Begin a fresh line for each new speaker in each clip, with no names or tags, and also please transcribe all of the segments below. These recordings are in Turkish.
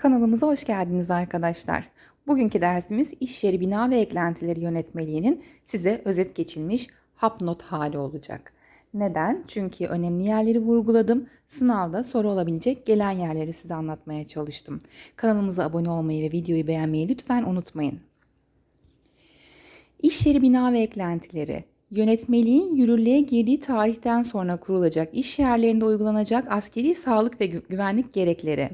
Kanalımıza hoş geldiniz arkadaşlar. Bugünkü dersimiz iş yeri bina ve eklentileri yönetmeliğinin size özet geçilmiş hap not hali olacak. Neden? Çünkü önemli yerleri vurguladım. Sınavda soru olabilecek gelen yerleri size anlatmaya çalıştım. Kanalımıza abone olmayı ve videoyu beğenmeyi lütfen unutmayın. İş yeri bina ve eklentileri Yönetmeliğin yürürlüğe girdiği tarihten sonra kurulacak iş yerlerinde uygulanacak askeri sağlık ve gü- güvenlik gerekleri,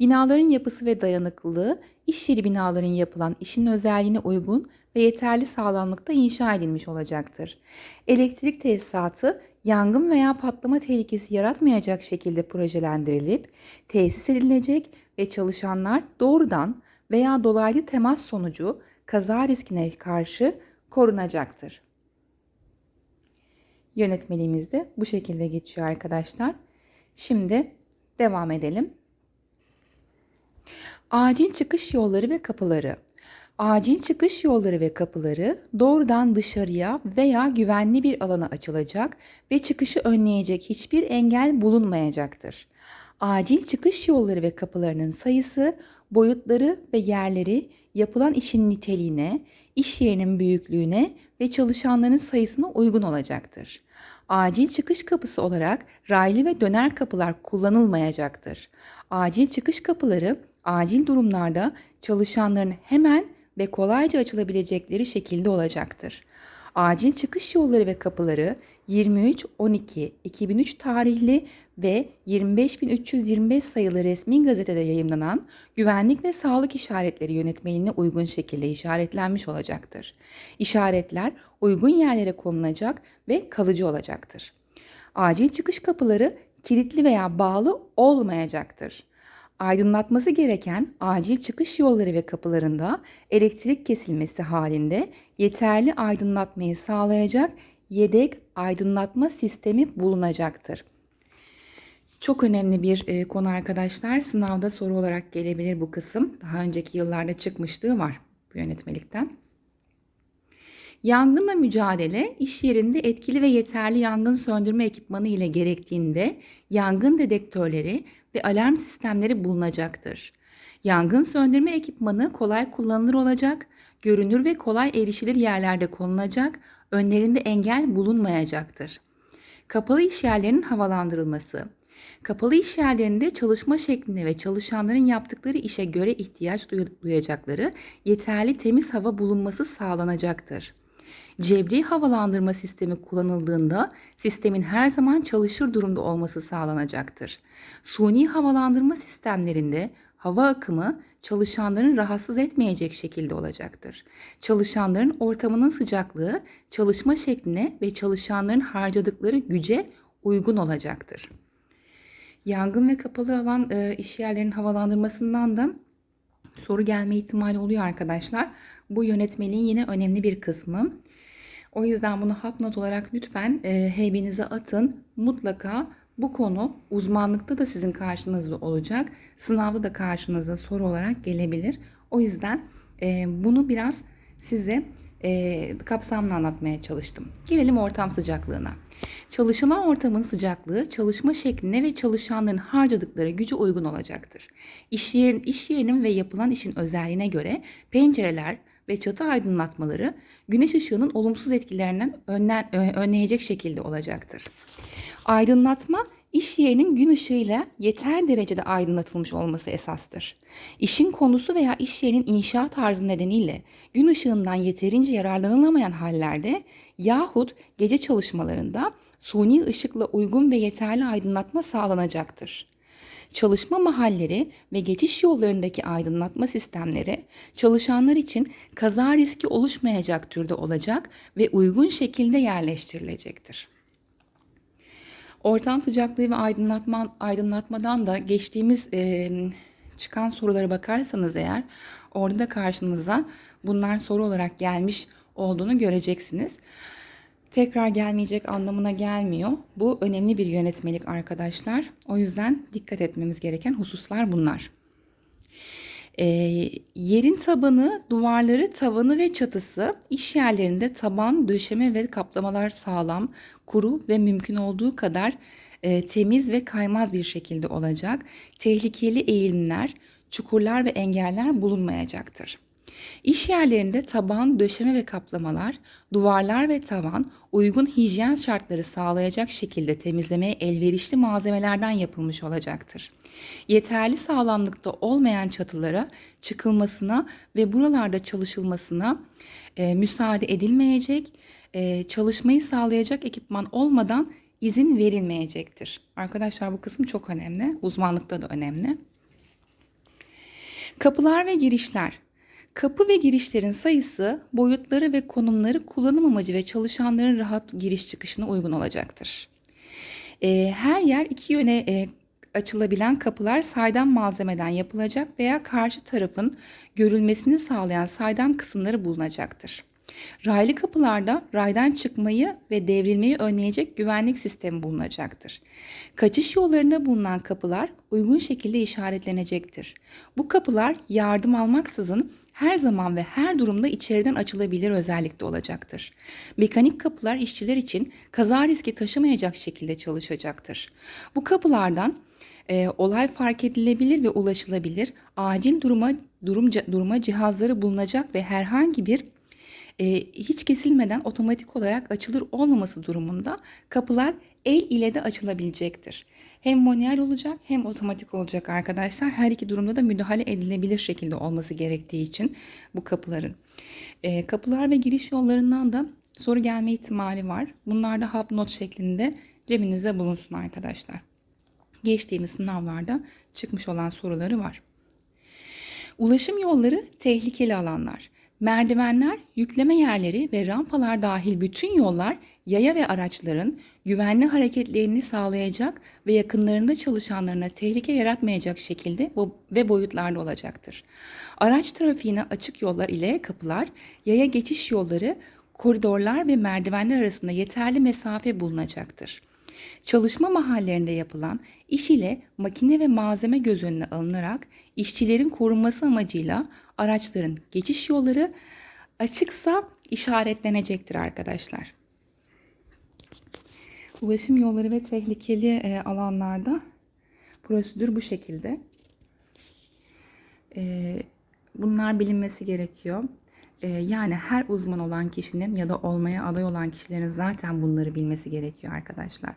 binaların yapısı ve dayanıklılığı, iş yeri binaların yapılan işin özelliğine uygun ve yeterli sağlamlıkta inşa edilmiş olacaktır. Elektrik tesisatı yangın veya patlama tehlikesi yaratmayacak şekilde projelendirilip tesis edilecek ve çalışanlar doğrudan veya dolaylı temas sonucu kaza riskine karşı korunacaktır. Yönetmeliğimiz de bu şekilde geçiyor arkadaşlar. Şimdi devam edelim. Acil çıkış yolları ve kapıları. Acil çıkış yolları ve kapıları doğrudan dışarıya veya güvenli bir alana açılacak ve çıkışı önleyecek hiçbir engel bulunmayacaktır. Acil çıkış yolları ve kapılarının sayısı, boyutları ve yerleri yapılan işin niteliğine, iş yerinin büyüklüğüne ve çalışanların sayısına uygun olacaktır. Acil çıkış kapısı olarak raylı ve döner kapılar kullanılmayacaktır. Acil çıkış kapıları acil durumlarda çalışanların hemen ve kolayca açılabilecekleri şekilde olacaktır. Acil çıkış yolları ve kapıları 23-12-2003 tarihli ve 25325 sayılı resmi gazetede yayımlanan güvenlik ve sağlık işaretleri yönetmeliğine uygun şekilde işaretlenmiş olacaktır. İşaretler uygun yerlere konulacak ve kalıcı olacaktır. Acil çıkış kapıları kilitli veya bağlı olmayacaktır. Aydınlatması gereken acil çıkış yolları ve kapılarında elektrik kesilmesi halinde yeterli aydınlatmayı sağlayacak yedek aydınlatma sistemi bulunacaktır. Çok önemli bir e, konu arkadaşlar. Sınavda soru olarak gelebilir bu kısım. Daha önceki yıllarda çıkmışlığı var bu yönetmelikten. Yangınla mücadele iş yerinde etkili ve yeterli yangın söndürme ekipmanı ile gerektiğinde yangın dedektörleri ve alarm sistemleri bulunacaktır. Yangın söndürme ekipmanı kolay kullanılır olacak, görünür ve kolay erişilir yerlerde konulacak, önlerinde engel bulunmayacaktır. Kapalı iş yerlerinin havalandırılması. Kapalı iş yerlerinde çalışma şekline ve çalışanların yaptıkları işe göre ihtiyaç duy- duyacakları yeterli temiz hava bulunması sağlanacaktır. Cebri havalandırma sistemi kullanıldığında sistemin her zaman çalışır durumda olması sağlanacaktır. Suni havalandırma sistemlerinde hava akımı çalışanların rahatsız etmeyecek şekilde olacaktır. Çalışanların ortamının sıcaklığı çalışma şekline ve çalışanların harcadıkları güce uygun olacaktır. Yangın ve kapalı alan e, iş yerlerinin havalandırmasından da soru gelme ihtimali oluyor arkadaşlar. Bu yönetmeliğin yine önemli bir kısmı. O yüzden bunu hap not olarak lütfen e, heybenize atın. Mutlaka bu konu uzmanlıkta da sizin karşınızda olacak. Sınavda da karşınıza soru olarak gelebilir. O yüzden e, bunu biraz size e, kapsamlı anlatmaya çalıştım. Gelelim ortam sıcaklığına. Çalışılan ortamın sıcaklığı çalışma şekline ve çalışanların harcadıkları gücü uygun olacaktır. İş, yerin, iş yerinin ve yapılan işin özelliğine göre pencereler ve çatı aydınlatmaları güneş ışığının olumsuz etkilerinden önlen, önleyecek şekilde olacaktır. Aydınlatma iş yerinin gün ışığıyla yeter derecede aydınlatılmış olması esastır. İşin konusu veya iş yerinin inşaat tarzı nedeniyle gün ışığından yeterince yararlanılamayan hallerde yahut gece çalışmalarında suni ışıkla uygun ve yeterli aydınlatma sağlanacaktır. Çalışma mahalleri ve geçiş yollarındaki aydınlatma sistemleri çalışanlar için kaza riski oluşmayacak türde olacak ve uygun şekilde yerleştirilecektir. Ortam sıcaklığı ve aydınlatma, aydınlatmadan da geçtiğimiz e, çıkan sorulara bakarsanız eğer orada da karşınıza bunlar soru olarak gelmiş olduğunu göreceksiniz. Tekrar gelmeyecek anlamına gelmiyor. Bu önemli bir yönetmelik arkadaşlar. O yüzden dikkat etmemiz gereken hususlar bunlar. E, yerin tabanı, duvarları, tavanı ve çatısı iş yerlerinde taban, döşeme ve kaplamalar sağlam, kuru ve mümkün olduğu kadar e, temiz ve kaymaz bir şekilde olacak. Tehlikeli eğilimler, çukurlar ve engeller bulunmayacaktır. İş yerlerinde taban, döşeme ve kaplamalar, duvarlar ve tavan uygun hijyen şartları sağlayacak şekilde temizlemeye elverişli malzemelerden yapılmış olacaktır. Yeterli sağlamlıkta olmayan çatılara çıkılmasına ve buralarda çalışılmasına e, müsaade edilmeyecek, e, çalışmayı sağlayacak ekipman olmadan izin verilmeyecektir. Arkadaşlar bu kısım çok önemli. Uzmanlıkta da önemli. Kapılar ve girişler. Kapı ve girişlerin sayısı, boyutları ve konumları kullanım amacı ve çalışanların rahat giriş çıkışına uygun olacaktır. Ee, her yer iki yöne e, açılabilen kapılar saydam malzemeden yapılacak veya karşı tarafın görülmesini sağlayan saydam kısımları bulunacaktır. Raylı kapılarda raydan çıkmayı ve devrilmeyi önleyecek güvenlik sistemi bulunacaktır. Kaçış yollarında bulunan kapılar uygun şekilde işaretlenecektir. Bu kapılar yardım almaksızın her zaman ve her durumda içeriden açılabilir özellikte olacaktır. Mekanik kapılar işçiler için kaza riski taşımayacak şekilde çalışacaktır. Bu kapılardan e, olay fark edilebilir ve ulaşılabilir, acil duruma durum duruma cihazları bulunacak ve herhangi bir e, hiç kesilmeden otomatik olarak açılır olmaması durumunda kapılar el ile de açılabilecektir. Hem manuel olacak hem otomatik olacak arkadaşlar. Her iki durumda da müdahale edilebilir şekilde olması gerektiği için bu kapıların. E, kapılar ve giriş yollarından da soru gelme ihtimali var. Bunlar da hap not şeklinde cebinizde bulunsun arkadaşlar. Geçtiğimiz sınavlarda çıkmış olan soruları var. Ulaşım yolları tehlikeli alanlar. Merdivenler, yükleme yerleri ve rampalar dahil bütün yollar yaya ve araçların güvenli hareketlerini sağlayacak ve yakınlarında çalışanlarına tehlike yaratmayacak şekilde ve boyutlarda olacaktır. Araç trafiğine açık yollar ile kapılar, yaya geçiş yolları, koridorlar ve merdivenler arasında yeterli mesafe bulunacaktır. Çalışma mahallerinde yapılan iş ile makine ve malzeme göz önüne alınarak işçilerin korunması amacıyla araçların geçiş yolları açıksa işaretlenecektir arkadaşlar. Ulaşım yolları ve tehlikeli e, alanlarda prosedür bu şekilde. E, bunlar bilinmesi gerekiyor. E, yani her uzman olan kişinin ya da olmaya aday olan kişilerin zaten bunları bilmesi gerekiyor arkadaşlar.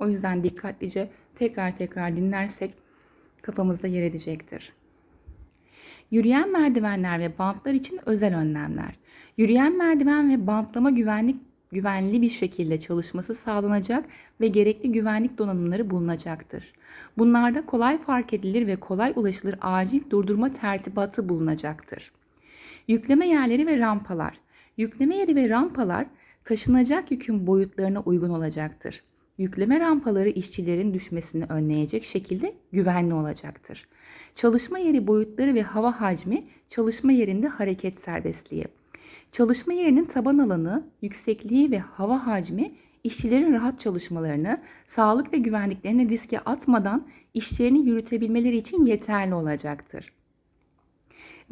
O yüzden dikkatlice tekrar tekrar dinlersek kafamızda yer edecektir. Yürüyen merdivenler ve bantlar için özel önlemler. Yürüyen merdiven ve bantlama güvenlik güvenli bir şekilde çalışması sağlanacak ve gerekli güvenlik donanımları bulunacaktır. Bunlarda kolay fark edilir ve kolay ulaşılır acil durdurma tertibatı bulunacaktır. Yükleme yerleri ve rampalar. Yükleme yeri ve rampalar taşınacak yükün boyutlarına uygun olacaktır. Yükleme rampaları işçilerin düşmesini önleyecek şekilde güvenli olacaktır. Çalışma yeri boyutları ve hava hacmi çalışma yerinde hareket serbestliği. Çalışma yerinin taban alanı, yüksekliği ve hava hacmi işçilerin rahat çalışmalarını, sağlık ve güvenliklerini riske atmadan işlerini yürütebilmeleri için yeterli olacaktır.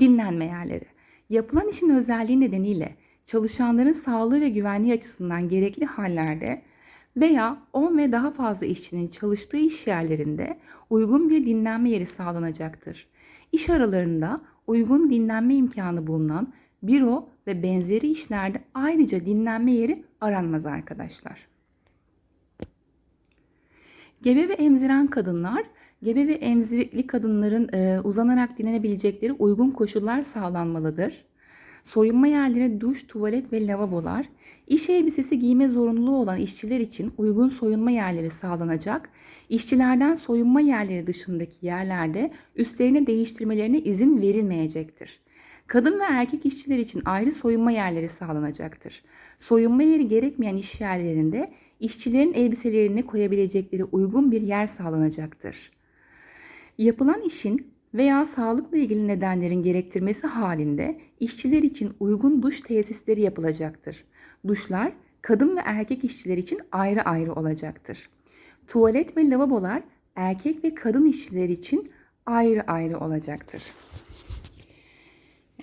Dinlenme yerleri. Yapılan işin özelliği nedeniyle çalışanların sağlığı ve güvenliği açısından gerekli hallerde veya 10 ve daha fazla işçinin çalıştığı iş yerlerinde uygun bir dinlenme yeri sağlanacaktır. İş aralarında uygun dinlenme imkanı bulunan büro ve benzeri işlerde ayrıca dinlenme yeri aranmaz arkadaşlar. Gebe ve emziren kadınlar, gebe ve emzirikli kadınların e, uzanarak dinlenebilecekleri uygun koşullar sağlanmalıdır. Soyunma yerleri duş, tuvalet ve lavabolar, iş elbisesi giyme zorunluluğu olan işçiler için uygun soyunma yerleri sağlanacak. İşçilerden soyunma yerleri dışındaki yerlerde üstlerini değiştirmelerine izin verilmeyecektir. Kadın ve erkek işçiler için ayrı soyunma yerleri sağlanacaktır. Soyunma yeri gerekmeyen iş yerlerinde işçilerin elbiselerini koyabilecekleri uygun bir yer sağlanacaktır. Yapılan işin veya sağlıkla ilgili nedenlerin gerektirmesi halinde işçiler için uygun duş tesisleri yapılacaktır. Duşlar kadın ve erkek işçiler için ayrı ayrı olacaktır. Tuvalet ve lavabolar erkek ve kadın işçiler için ayrı ayrı olacaktır.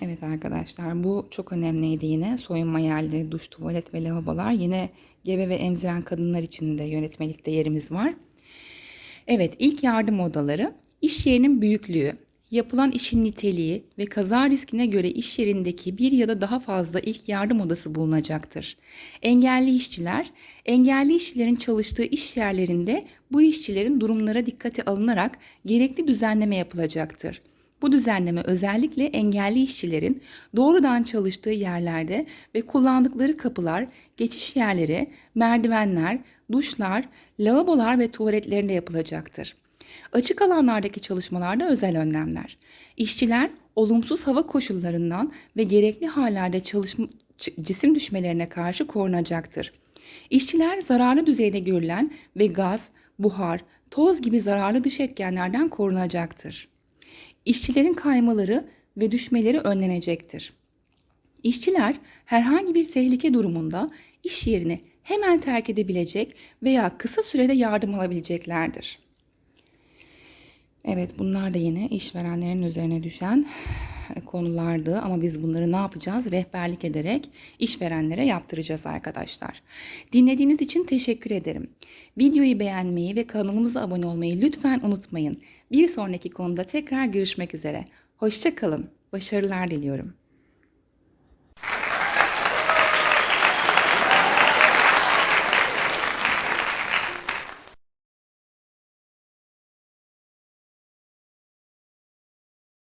Evet arkadaşlar bu çok önemliydi yine. Soyunma yerleri, duş, tuvalet ve lavabolar. Yine gebe ve emziren kadınlar için de yönetmelikte yerimiz var. Evet ilk yardım odaları iş yerinin büyüklüğü yapılan işin niteliği ve kaza riskine göre iş yerindeki bir ya da daha fazla ilk yardım odası bulunacaktır. Engelli işçiler, engelli işçilerin çalıştığı iş yerlerinde bu işçilerin durumlara dikkate alınarak gerekli düzenleme yapılacaktır. Bu düzenleme özellikle engelli işçilerin doğrudan çalıştığı yerlerde ve kullandıkları kapılar, geçiş yerleri, merdivenler, duşlar, lavabolar ve tuvaletlerinde yapılacaktır. Açık alanlardaki çalışmalarda özel önlemler. İşçiler olumsuz hava koşullarından ve gerekli hallerde çalışma, cisim düşmelerine karşı korunacaktır. İşçiler zararlı düzeyde görülen ve gaz, buhar, toz gibi zararlı dış etkenlerden korunacaktır. İşçilerin kaymaları ve düşmeleri önlenecektir. İşçiler herhangi bir tehlike durumunda iş yerini hemen terk edebilecek veya kısa sürede yardım alabileceklerdir. Evet bunlar da yine işverenlerin üzerine düşen konulardı ama biz bunları ne yapacağız? Rehberlik ederek işverenlere yaptıracağız arkadaşlar. Dinlediğiniz için teşekkür ederim. Videoyu beğenmeyi ve kanalımıza abone olmayı lütfen unutmayın. Bir sonraki konuda tekrar görüşmek üzere. Hoşçakalın. Başarılar diliyorum.